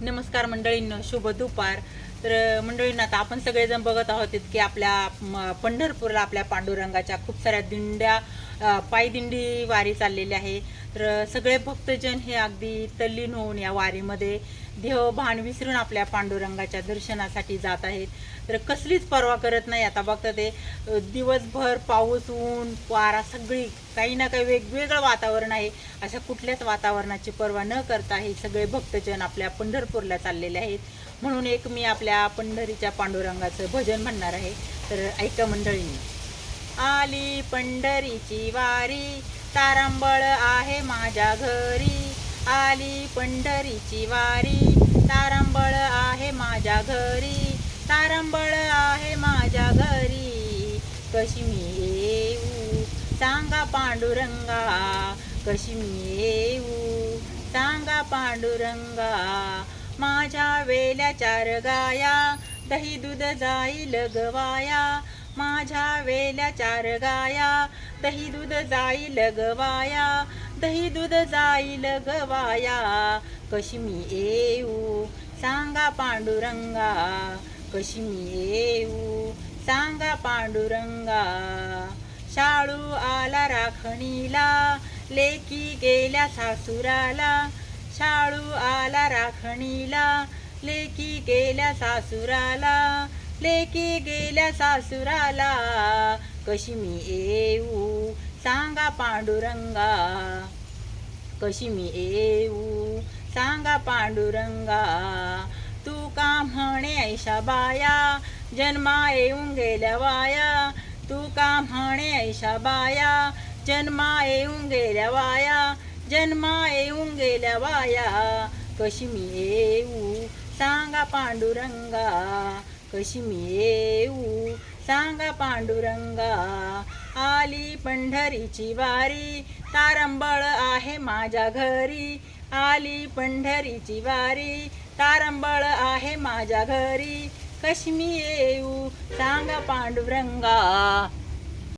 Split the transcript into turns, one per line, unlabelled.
नमस्कार मंडळींना शुभ दुपार. तर मंडळींना आता आपण सगळेजण बघत आहोत की आपल्या म, पंढरपूरला आपल्या पांडुरंगाच्या खूप साऱ्या दिंड्या पायदिंडी वारी चाललेली आहे. तर सगळे भक्तजन हे अगदी तल्लीन होऊन या वारीमध्ये देह भान विसरून आपल्या पांडुरंगाच्या दर्शनासाठी जात आहेत. तर कसलीच पर्वा करत नाही आता बघता ते. दिवसभर पाऊस ऊन वारा सगळी काही ना काही वेगवेगळं वातावरण आहे. अशा कुठल्याच वातावरणाची पर्वा न करता हे सगळे भक्तजन आपल्या पंढरपूरला चाललेले आहेत. म्हणून एक मी आपल्या पंढरीच्या पांडुरंगाचं भजन म्हणणार आहे. तर ऐका मंडळींनी. आली पंढरीची वारी तारंबळ आहे माझ्या घरी. आली पंढरीची वारी तारंबळ आहे माझ्या घरी. तारंबळ आहे माझ्या घरी. कशी मी येऊ? सांगा पांडुरंगा कशी मी येऊ? सांगा पांडुरंगा माझ्या वेल्या चार गाया दही दूध जाईल गवाया माझ्या वेल्या चार गाया दही दूध जाईल गवाया दही दूध जाईल गवाया कशी मी येऊ सांगा पांडुरंगा. कशी मी येऊ सांगा पांडुरंगा. शाळू आला राखणीला लेकी गेल्या सासुराला. शाळू राखणीला लेकी गेल्या सासुराला लेकी गेल्या सासुराला. कशी मी येऊ सांगा पांडुरंगा. कशी मी येऊ सांगा पांडुरंगा. तू का म्हणे ऐशा बाया जन्मा येऊन गेल्या वाया. तू का म्हणे ऐशा बाया जन्मा येऊन गेल्या वाया. जन्मा येऊन गेल्या वाया. कशी मी येऊ सांगा पांडुरंगा. कशी मी येऊ सांगा पांडुरंगा. आली पंढरीची वारी तारंबळ आहे माझ्या घरी. आली पंढरीची वारी तारंबळ आहे माझ्या घरी. कशी मी येऊ सांगा पांडुरंगा.